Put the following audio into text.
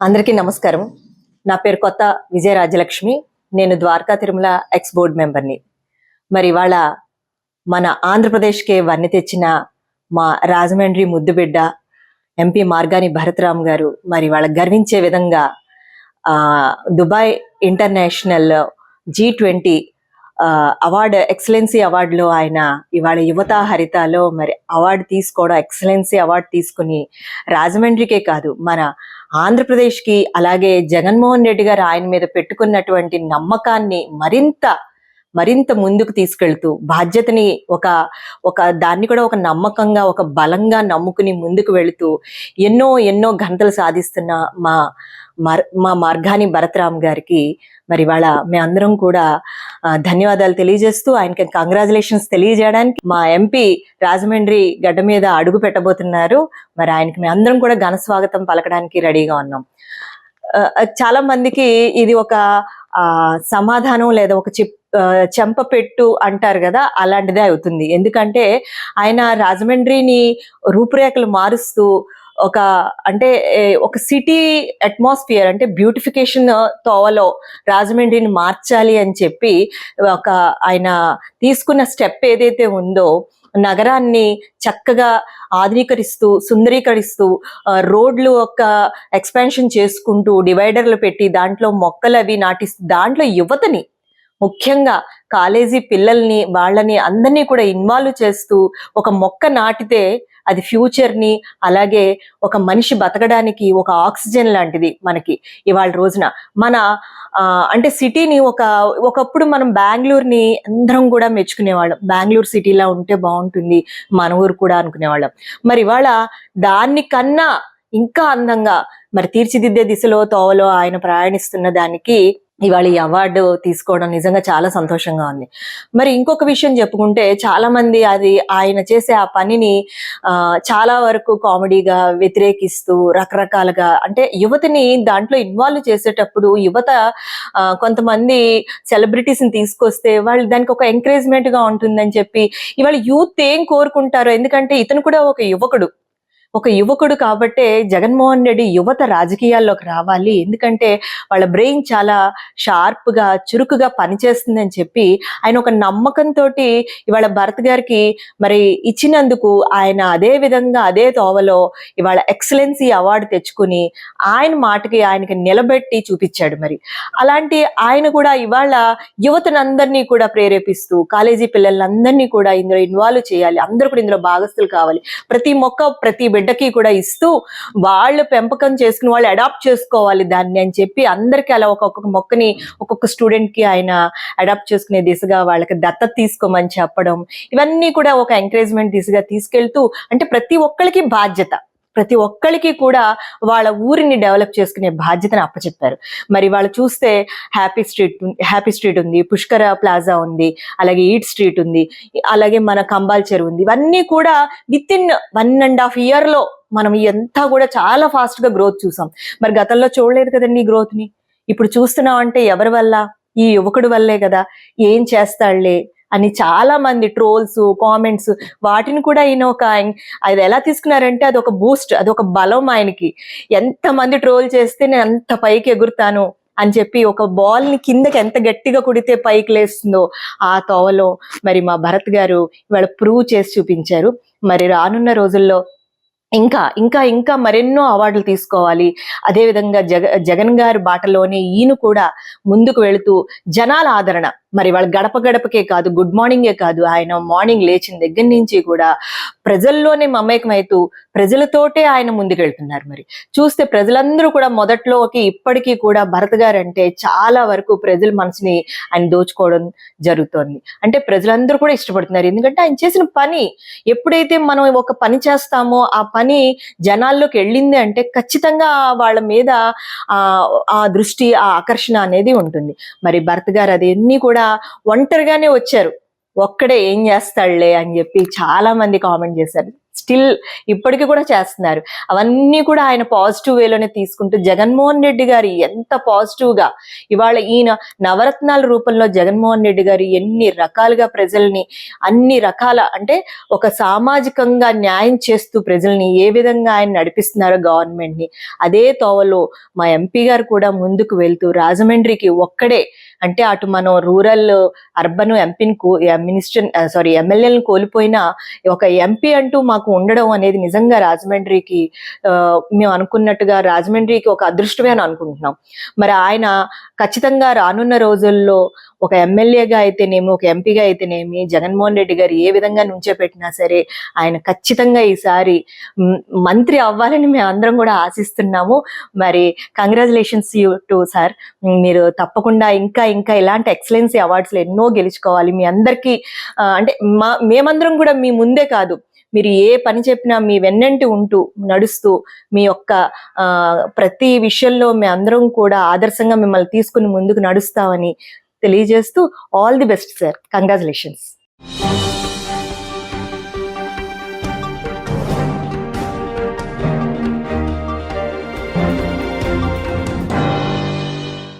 అందరికీ నమస్కారం. నా పేరు కొత్త విజయ రాజలక్ష్మి నేను ద్వారకా తిరుమల ఎక్స్ బోర్డ్ మెంబర్ని. మరి ఇవాళ మన ఆంధ్రప్రదేశ్కే వన్నె తెచ్చిన మా రాజమండ్రి ముద్దుబిడ్డ ఎంపీ మార్గాని భరతరామ్ గారు మరి వాళ్ళ గర్వించే విధంగా ఆ, Dubai international G twenty award excellency అవార్డులో ఆయన ఇవాళ యువత హరితలో మరి అవార్డు తీసుకోవడం ఎక్సలెన్సీ అవార్డు తీసుకుని రాజమండ్రికే కాదు మన ఆంధ్రప్రదేశ్కి అలాగే జగన్మోహన్ రెడ్డి గారు ఆయన మీద పెట్టుకున్నటువంటి నమ్మకాన్ని మరింత మరింత ముందుకు తీసుకెళ్తూ బాధ్యతని ఒక ఒక దాన్ని కూడా ఒక నమ్మకంగా ఒక బలంగా నమ్ముకుని ముందుకు వెళుతూ ఎన్నో ఎన్నో ఘనతలు సాధిస్తున్న మా మర్ మా మార్గాని భరతరామ్ గారికి మరి వాళ్ళ మేమందరం కూడా ధన్యవాదాలు తెలియజేస్తూ ఆయనకి కంగ్రాచులేషన్స్ తెలియజేయడానికి మా ఎంపీ రాజమండ్రి గడ్డ మీద అడుగు పెట్టబోతున్నారు. మరి ఆయనకి మేమందరం కూడా ఘన స్వాగతం పలకడానికి రెడీగా ఉన్నాం. చాలా మందికి ఇది ఒక సమాధానం లేదా ఒక చిప్ చెంపపెట్టు అంటారు కదా అలాంటిదే అవుతుంది. ఎందుకంటే ఆయన రాజమండ్రిని రూపురేఖలు మారుస్తూ ఒక అంటే ఒక సిటీ అట్మాస్ఫియర్ అంటే బ్యూటిఫికేషన్ తోవలో రాజమండ్రిని మార్చాలి అని చెప్పి ఒక ఆయన తీసుకున్న స్టెప్ ఏదైతే ఉందో నగరాన్ని చక్కగా ఆధునీకరిస్తూ సుందరీకరిస్తూ రోడ్లు ఒక ఎక్స్పాన్షన్ చేసుకుంటూ డివైడర్లు పెట్టి దాంట్లో మొక్కలు అవి నాటిస్తూ దాంట్లో యువతని ముఖ్యంగా కాలేజీ పిల్లల్ని వాళ్ళని అందరినీ కూడా ఇన్వాల్వ్ చేస్తూ ఒక మొక్క నాటితే అది ఫ్యూచర్ని అలాగే ఒక మనిషి బతకడానికి ఒక ఆక్సిజన్ లాంటిది మనకి ఇవాళ రోజున. మన అంటే సిటీని ఒక ఒకప్పుడు మనం బెంగళూరుని అందరం కూడా మెచ్చుకునేవాళ్ళం. బెంగళూరు సిటీలా ఉంటే బాగుంటుంది మన ఊరు కూడా అనుకునేవాళ్ళం. మరి ఇవాళ దానికన్నా ఇంకా అందంగా మరి తీర్చిదిద్దే దిశలో తోవలో ఆయన ప్రయాణిస్తున్న దానికి ఇవాళ ఈ అవార్డు తీసుకోవడం నిజంగా చాలా సంతోషంగా ఉంది. మరి ఇంకొక విషయం చెప్పుకుంటే చాలా మంది అది ఆయన చేసే ఆ పనిని ఆ, చాలా వరకు కామెడీగా వ్యతిరేకిస్తూ రకరకాలుగా అంటే యువతని దాంట్లో ఇన్వాల్వ్ చేసేటప్పుడు యువత ఆ, కొంతమంది సెలబ్రిటీస్ని తీసుకొస్తే వాళ్ళు దానికి ఒక ఎంకరేజ్మెంట్గా ఉంటుందని చెప్పి ఇవాళ యూత్ ఏం కోరుకుంటారో ఎందుకంటే ఇతను కూడా ఒక యువకుడు. ఒక యువకుడు కాబట్టే జగన్మోహన్ రెడ్డి యువత రాజకీయాల్లోకి రావాలి. ఎందుకంటే వాళ్ళ బ్రెయిన్ చాలా షార్ప్గా చురుకుగా పనిచేస్తుందని చెప్పి ఆయన ఒక నమ్మకంతో ఇవాళ భరత్ గారికి మరి ఇచ్చినందుకు ఆయన అదే విధంగా అదే తోవలో ఇవాళ ఎక్సలెన్సీ అవార్డు తెచ్చుకుని ఆయన మాటకి ఆయనకి నిలబెట్టి చూపించాడు మరి. అలాంటి ఆయన కూడా ఇవాళ యువతనందరినీ కూడా ప్రేరేపిస్తూ కాలేజీ పిల్లలందరినీ కూడా ఇందులో ఇన్వాల్వ్ చేయాలి. అందరూ కూడా ఇందులో భాగస్తులు కావాలి. ప్రతి మొక్క ప్రతి బిడ్డకి కూడా ఇస్తూ వాళ్ళు పెంపకం చేసుకుని వాళ్ళు అడాప్ట్ చేసుకోవాలి దాన్ని అని చెప్పి అందరికీ అలా ఒక్కొక్క మొక్కని ఒక్కొక్క స్టూడెంట్కి ఆయన అడాప్ట్ చేసుకునే దిశగా వాళ్ళకి దత్త తీసుకోమని చెప్పడం ఇవన్నీ కూడా ఒక ఎంకరేజ్మెంట్ దిశగా తీసుకెళ్తూ అంటే ప్రతి ఒక్కరికి బాధ్యత. ప్రతి ఒక్కరికి కూడా వాళ్ళ ఊరిని డెవలప్ చేసుకునే బాధ్యతను అప్పచెప్పారు. మరి వాళ్ళు చూస్తే హ్యాపీ స్ట్రీట్ హ్యాపీ స్ట్రీట్ ఉంది పుష్కర ప్లాజా ఉంది అలాగే ఈట్ స్ట్రీట్ ఉంది అలాగే మన కంబాల్ చెరువు ఉంది. ఇవన్నీ కూడా with in one and half ఇయర్లో మనం ఎంత కూడా చాలా ఫాస్ట్గా గ్రోత్ చూసాం. మరి గతంలో చూడలేదు కదండి ఈ గ్రోత్ని? ఇప్పుడు చూస్తున్నాం అంటే ఎవరి వల్ల? ఈ యువకుడు వల్లే కదా? ఏం చేస్తాడులే? అని చాలా మంది ట్రోల్స్ కామెంట్స్ వాటిని కూడా ఈయన ఒక అది ఎలా తీసుకున్నారంటే అది ఒక బూస్ట్ అది ఒక బలం ఆయనకి. ఎంత మంది ట్రోల్ చేస్తే నేను అంత పైకి ఎగురుతాను అని చెప్పి ఒక బాల్ని కిందకి ఎంత గట్టిగా కుడితే పైకి లేస్తుందో ఆ తోవలో మరి మా భరత్ గారు ఇవాళ ప్రూవ్ చేసి చూపించారు. మరి రానున్న రోజుల్లో ఇంకా ఇంకా ఇంకా మరెన్నో అవార్డులు తీసుకోవాలి. అదేవిధంగా జగ జగన్ గారి బాటలోనే ఈయన కూడా ముందుకు వెళుతూ జనాల ఆదరణ మరి వాళ్ళ గడప గడపకే కాదు గుడ్ మార్నింగే కాదు ఆయన మార్నింగ్ లేచిన దగ్గర నుంచి కూడా ప్రజల్లోనే మమేకమైతూ ప్రజలతోటే ఆయన ముందుకెళ్తున్నారు మరి. చూస్తే ప్రజలందరూ కూడా మొదట్లోకి ఇప్పటికీ కూడా భరత్ గారు అంటే చాలా వరకు ప్రజల మనసుని ఆయన దోచుకోవడం జరుగుతోంది. అంటే ప్రజలందరూ కూడా ఇష్టపడుతున్నారు. ఎందుకంటే ఆయన చేసిన పని ఎప్పుడైతే మనం ఒక పని చేస్తామో ఆ పని జనాల్లోకి వెళ్ళింది అంటే ఖచ్చితంగా వాళ్ళ మీద ఆ ఆ దృష్టి ఆ ఆకర్షణ అనేది ఉంటుంది. మరి భరత్ గారు అది ఎన్ని కూడా ఒంటరిగానే వచ్చారు. ఒక్కడే ఏం చేస్తాడులే అని చెప్పి చాలా మంది కామెంట్ చేశారు. స్టిల్ ఇప్పటికీ కూడా చేస్తున్నారు. అవన్నీ కూడా ఆయన పాజిటివ్ వేలోనే తీసుకుంటూ జగన్మోహన్ రెడ్డి గారు ఎంత పాజిటివ్గా ఇవాళ ఈయన నవరత్నాల రూపంలో జగన్మోహన్ రెడ్డి గారు ఎన్ని రకాలుగా ప్రజల్ని అన్ని రకాల అంటే ఒక సామాజికంగా న్యాయం చేస్తూ ప్రజల్ని ఏ విధంగా ఆయన నడిపిస్తున్నారో గవర్నమెంట్ని అదే తోవలో మా ఎంపీ గారు కూడా ముందుకు వెళ్తూ రాజమండ్రికి ఒక్కడే అంటే అటు మనం రూరల్ అర్బన్ ఎంపీని మినిస్టర్ సారీ ఎమ్మెల్యేలను కోల్పోయినా ఒక ఎంపీ అంటూ మాకు ఉండడం అనేది నిజంగా రాజమండ్రికి మేము అనుకున్నట్టుగా రాజమండ్రికి ఒక అదృష్టమే అని అనుకుంటున్నాం. మరి ఆయన ఖచ్చితంగా రానున్న రోజుల్లో ఒక ఎమ్మెల్యేగా అయితేనేమి ఒక ఎంపీగా అయితేనేమి జగన్మోహన్ రెడ్డి గారు ఏ విధంగా నుంచో పెట్టినా సరే ఆయన ఖచ్చితంగా ఈసారి మంత్రి అవ్వాలని మేము అందరం కూడా ఆశిస్తున్నాము. మరి కంగ్రాచులేషన్స్ యూ టు సార్ మీరు తప్పకుండా ఇంకా ఇంకా ఇలాంటి ఎక్సలెన్సీ అవార్డ్స్లో ఎన్నో గెలుచుకోవాలి. మీ అందరికీ అంటే మా మేమందరం కూడా మీ ముందే కాదు. మీరు ఏ పని చెప్పినా మీ వెన్నంటి ఉంటూ నడుస్తూ మీ యొక్క ప్రతి విషయంలో మీ అందరం కూడా ఆదర్శంగా మిమ్మల్ని తీసుకుని ముందుకు నడుస్తామని తెలియజేస్తూ all the best sir. Congratulations